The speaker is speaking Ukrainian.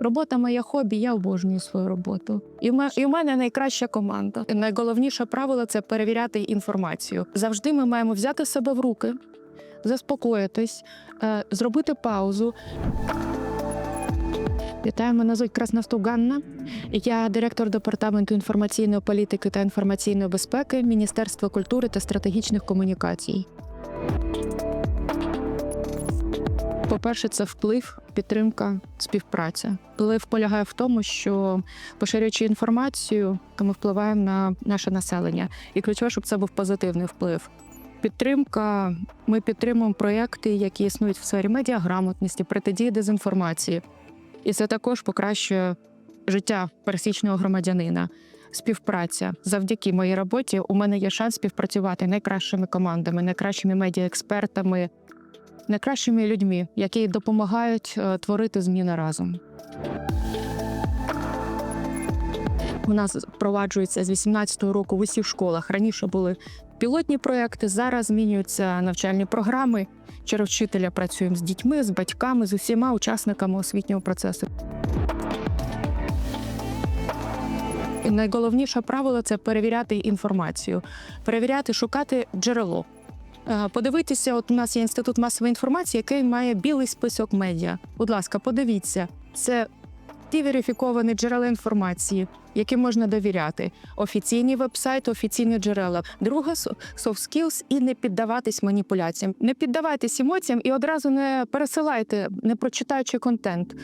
Робота моє хобі, я обожнюю свою роботу. І в ме- і в мене найкраща команда. Найголовніше правило це перевіряти інформацію. Завжди ми маємо взяти себе в руки, заспокоїтись, е, зробити паузу. Вітаю, мене звуть Красноступ Ганна. Я директор департаменту інформаційної політики та інформаційної безпеки Міністерства культури та стратегічних комунікацій. По-перше, це вплив, підтримка, співпраця. Вплив полягає в тому, що поширюючи інформацію, то ми впливаємо на наше населення. І ключове, щоб це був позитивний вплив. Підтримка. Ми підтримуємо проєкти, які існують в сфері медіаграмотності, протидії дезінформації. І це також покращує життя пересічного громадянина. Співпраця завдяки моїй роботі у мене є шанс співпрацювати найкращими командами, найкращими медіаекспертами, найкращими людьми, які допомагають е, творити зміни разом. У нас впроваджується з 18-го року в усіх школах. Раніше були пілотні проекти, зараз змінюються навчальні програми. Через вчителя працюємо з дітьми, з батьками, з усіма учасниками освітнього процесу. І найголовніше правило це перевіряти інформацію, перевіряти, шукати джерело. Е, Подивитися, от у нас є інститут масової інформації, який має білий список медіа. Будь ласка, подивіться, це ті верифіковані джерела інформації, яким можна довіряти. Офіційні вебсайти, офіційні джерела. Друге soft skills і не піддаватись маніпуляціям. Не піддавайтесь емоціям і одразу не пересилайте, не прочитаючи контент.